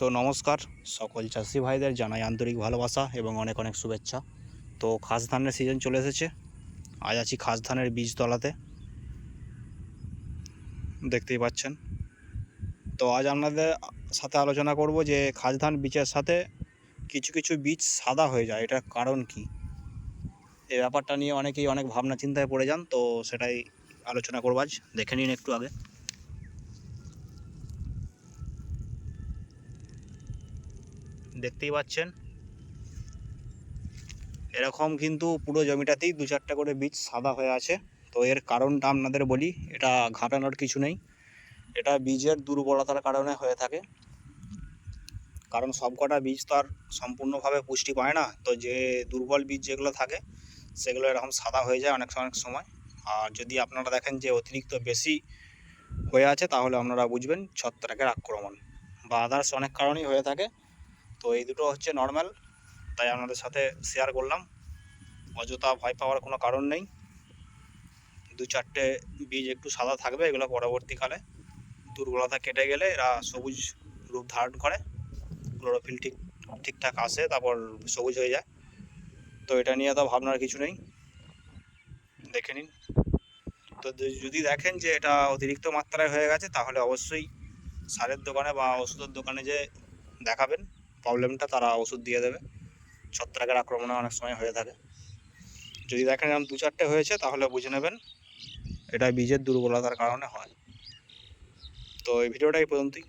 তো নমস্কার। সকল চাষি ভাইদের জানাই আন্তরিক ভালোবাসা এবং অনেক অনেক শুভেচ্ছা। তো খাস ধানের সিজন চলে এসেছে। আজ আছি খাস ধানের বীজ তলাতে। দেখতেই পাচ্ছেন। তো আজ আপনাদের সাথে আলোচনা করব যে খাস ধান বীজের সাথে কিছু কিছু বীজ সাদা হয়ে যায়। এটার কারণ কি? এই ব্যাপারটা নিয়ে অনেকেই অনেক ভাবনা চিন্তায় পড়ে যান, তো সেটাই আলোচনা করব আজ। দেখে নিন একটু আগে। দেখতেই পাচ্ছেন। এরকম কিন্তু পুরো জমিটাতেই দু চারটা করে বীজ সাদা হয়ে আছে। তো এর কারণটা আপনাদের বলি, এটা ঘাটানোর কিছু নেই। এটা বীজের দুর্বলতার কারণে হয়ে থাকে। কারণ সবকটা বীজ তো আর সম্পূর্ণভাবে পুষ্টি পায় না। তো যে দুর্বল বীজ যেগুলো থাকে, সেগুলো এরকম সাদা হয়ে যায় অনেক অনেক সময়। আর যদি আপনারা দেখেন যে অতিরিক্ত বেশি হয়ে আছে, তাহলে আপনারা বুঝবেন ছত্রাকের আক্রমণ। বা আদার্স অনেক কারণেই হয়ে থাকে। তো এই দুটো হচ্ছে নর্মাল তাই আপনাদের সাথে শেয়ার করলাম। অযথা ভয় পাওয়ার কোনো কারণ নেই। দু চারটে বীজ একটু সাদা থাকবে, এগুলো পরবর্তীকালে দুর্বলতা কেটে গেলে এরা সবুজ রূপ ধারণ করে। ক্লোরোফিল ঠিক, ঠিকঠাক আসে, তারপর সবুজ হয়ে যায়। তো এটা নিয়ে তো ভাবনার কিছু নেই। দেখে নিন। তো যদি দেখেন যে এটা অতিরিক্ত মাত্রায় হয়ে গেছে, তাহলে অবশ্যই সারের দোকানে বা ওষুধের দোকানে যে দেখাবেন। প্রবলেমটা তারা ওষুধ দিয়ে দেবে। ছত্রাকের আক্রমণে অনেক সময় হয়ে থাকে। যদি দেখেন এরকম দু চারটে হয়েছে, তাহলে বুঝে নেবেন এটা বীজের দুর্বলতার কারণে হয়। তো এই ভিডিওটা এই পর্যন্তই।